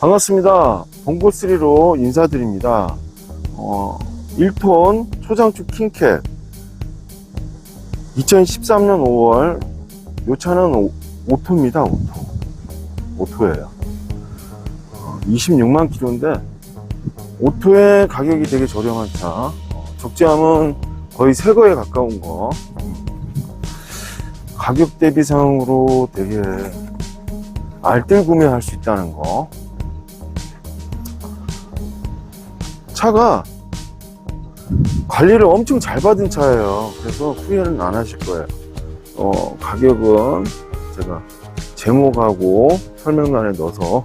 반갑습니다. 봉고3로 인사드립니다. 어, 1톤 초장축 킹캣 2013년 5월 요 차는 5, 토입니다 5토. 5토예요. 26만 킬로인데 오토의 가격이 되게 저렴한 차. 어, 적재함은 거의 새 거에 가까운 거. 가격 대비상으로 되게 알뜰 구매할 수 있다는 거. 차가 관리를 엄청 잘 받은 차예요. 그래서 후회는 안 하실 거예요. 어, 가격은 제가 제목하고 설명란에 넣어서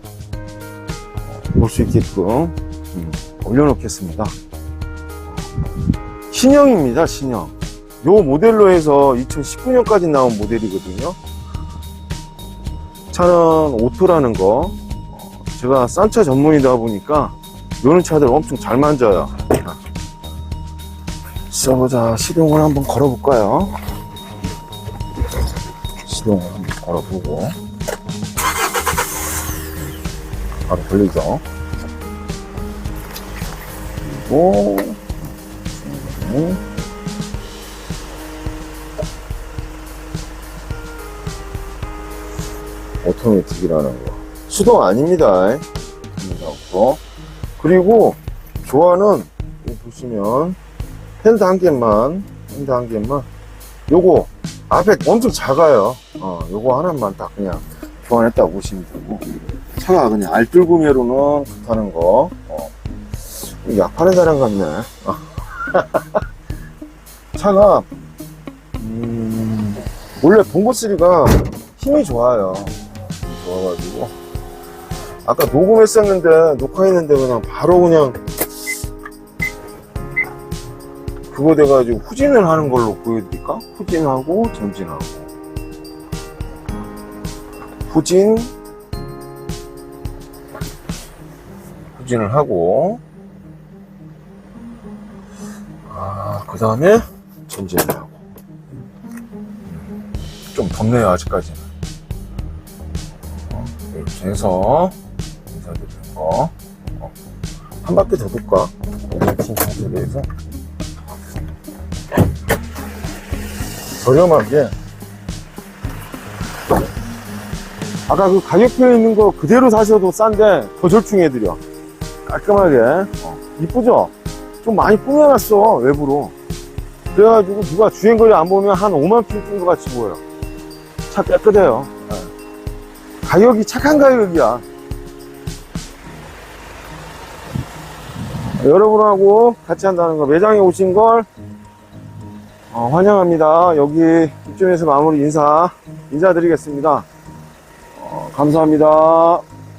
볼 수 있게끔 음, 올려놓겠습니다. 신형입니다, 신형. 요 모델로 해서 2019년까지 나온 모델이거든요. 차는 오토라는 거. 어, 제가 싼 차 전문이다 보니까 요런 차들 엄청 잘 만져요. 써보자. 시동을 한번 걸어볼까요? 시동을 한번 걸어보고. 바로 걸리죠. 그리고, 음. 오토매틱이라는 거. 수동 아닙니다. 아닙니다. 없고. 그리고 조화는 보시면 핸드 한 개만, 핸드 한 개만. 요거 앞에 엄청 작아요. 어, 요거 하나만 딱 그냥 교환했다고 보시면 되고. 차가 그냥 알뜰 구매로는 좋다는 거. 어. 약 파는 사람 같네. 어. 차가 음, 원래 봉고3가 힘이 좋아요. 좋아가지고 아까 녹음했었는데 녹화했는데 그냥 바로 그냥 그거 돼가지고 후진을 하는 걸로 보여드릴까? 후진하고 전진하고. 후진. 후진을 하고. 아그 다음에 전진을 하고. 좀 덥네요 아직까지는. 어, 이렇게 해서 인사드리는 거. 어, 한 바퀴 더 돌까? 오버팅 상태로 해서. 저렴하게. 아까 그 가격표에 있는 거 그대로 사셔도 싼데 더 절충해드려. 깔끔하게. 어, 이쁘죠? 좀 많이 꾸며놨어, 외부로. 그래가지고 누가 주행거리 안 보면 한 5만 킬로 뛴것 같이 보여. 차 깨끗해요. 예. 가격이 착한 가격이야. 여러분하고 같이 한다는 거 매장에 오신 걸 어, 환영합니다. 여기 이쯤에서 마무리 인사 인사드리겠습니다. 어, 감사합니다.